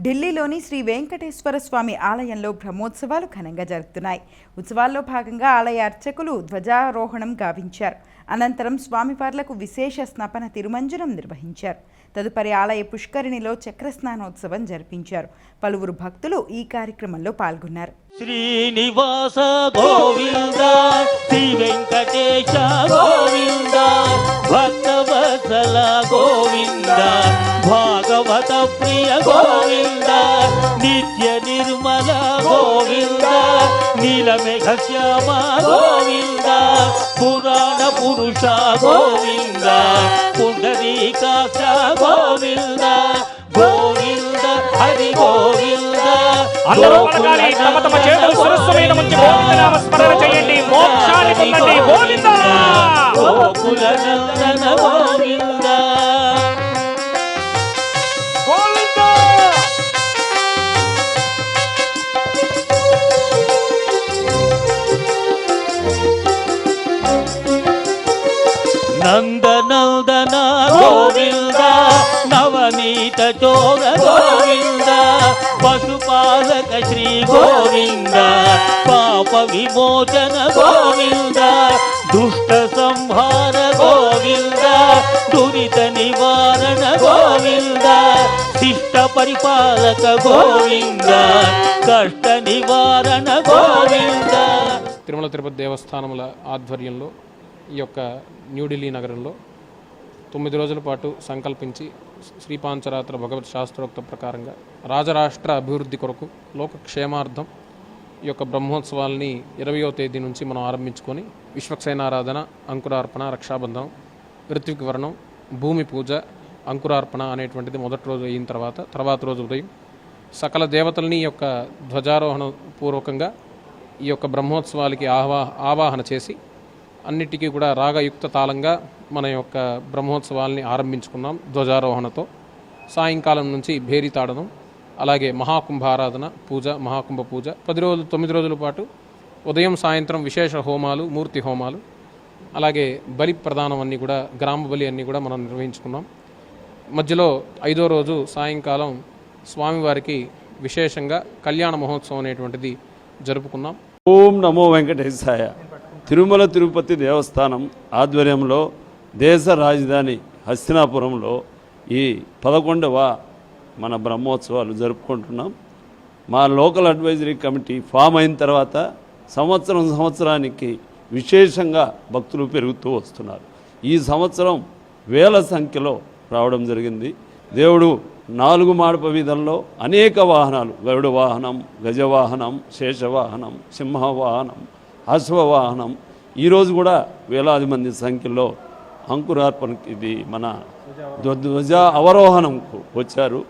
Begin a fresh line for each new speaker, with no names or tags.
ఢిల్లీలోని శ్రీ వెంకటేశ్వర స్వామి ఆలయంలో బ్రహ్మోత్సవాలు ఘనంగా జరుగుతున్నాయి ఉత్సవాల్లో భాగంగా ఆలయ అర్చకులు ధ్వజారోహణం గావించారు. అనంతరం స్వామివార్లకు విశేష స్నపన తిరుమంజనం నిర్వహించారు. తదుపరి ఆలయ పుష్కరిణిలో చక్రస్నానోత్సవం జరిపించారు. పలువురు భక్తులు ఈ కార్యక్రమంలో పాల్గొన్నారు.
శ్రీనివాస గోవింద శ్రీ వెంకటేశ గోవింద భక్త గోవింద భాగవత ప్రియ గోవింద నిత్య నిర్మల గోవింద నీలమేఘ శ్యామ గోవింద పురాణ పురుష గోవింద పుండరీకాక్ష గోవింద గోవింద హరి గోవింద
అందరూ పలకాలి తమ తమ చేతులు శిరస్సు మీద ఉంచి గోవిందనామ స్మరణ చేయండి. మోక్షాన్ని పొందండి. గోవింద!
గోకుల నందనందన గోవింద నవనీత చోర గోవింద పశుపాలక శ్రీ గోవింద పాప విమోచన గోవింద దుష్ట సంహార గోవింద దురిత నివారణ గోవింద శిష్ట పరిపాలక గోవింద కష్ట నివారణ గోవింద
తిరుమల తిరుపతి దేవస్థానముల ఆధ్వర్యంలో ఈ యొక్క న్యూఢిల్లీ నగరంలో తొమ్మిది రోజుల పాటు సంకల్పించి శ్రీపాంచరాత్ర భగవత్ శాస్త్రోక్త ప్రకారంగా రాజరాష్ట్ర అభివృద్ధి కొరకు లోక క్షేమార్థం ఈ యొక్క బ్రహ్మోత్సవాల్ని ఇరవయో తేదీ నుంచి మనం ఆరంభించుకొని విశ్వక్సేనారాధన అంకురార్పణ రక్షాబంధనం ఋత్విక్ వర్ణం భూమి పూజ అంకురార్పణ అనేటువంటిది మొదటి రోజు అయిన తర్వాత తర్వాత రోజు ఉదయం సకల దేవతల్ని ఈ యొక్క ధ్వజారోహణ పూర్వకంగా ఈ యొక్క బ్రహ్మోత్సవాలకి ఆహ్వా ఆవాహన చేసి అన్నిటికీ కూడా రాగయుక్త తాళంగా మన యొక్క బ్రహ్మోత్సవాల్ని ఆరంభించుకున్నాం ధ్వజారోహణతో. సాయంకాలం నుంచి భేరీతాడనం అలాగే మహాకుంభారాధన పూజ మహాకుంభ పూజ. పది రోజులు తొమ్మిది రోజుల పాటు ఉదయం సాయంత్రం విశేష హోమాలు మూర్తి హోమాలు అలాగే బలి ప్రదానం అన్నీ కూడా గ్రామ బలి అన్నీ కూడా మనం నిర్వహించుకున్నాం. మధ్యలో ఐదో రోజు సాయంకాలం స్వామివారికి విశేషంగా కళ్యాణ మహోత్సవం అనేటువంటిది జరుపుకున్నాం.
ఓం నమో వెంకటేశాయ. తిరుమల తిరుపతి దేవస్థానం ఆధ్వర్యంలో దేశ రాజధాని హస్తినాపురంలో ఈ పదకొండవ మన బ్రహ్మోత్సవాలు జరుపుకుంటున్నాం. మా లోకల్ అడ్వైజరీ కమిటీ ఫామ్ అయిన తర్వాత సంవత్సరం సంవత్సరానికి విశేషంగా భక్తులు పెరుగుతూ వస్తున్నారు. ఈ సంవత్సరం వేల సంఖ్యలో రావడం జరిగింది. దేవుడు నాలుగు మాడప వీధంలో అనేక వాహనాలు గరుడ వాహనం గజవాహనం శేషవాహనం సింహవాహనం అశ్వవాహనం. ఈరోజు కూడా వేలాది మంది సంఖ్యలో అంకురార్పణకి ఇది మన ధ్వజ అవరోహణంకు వచ్చారు.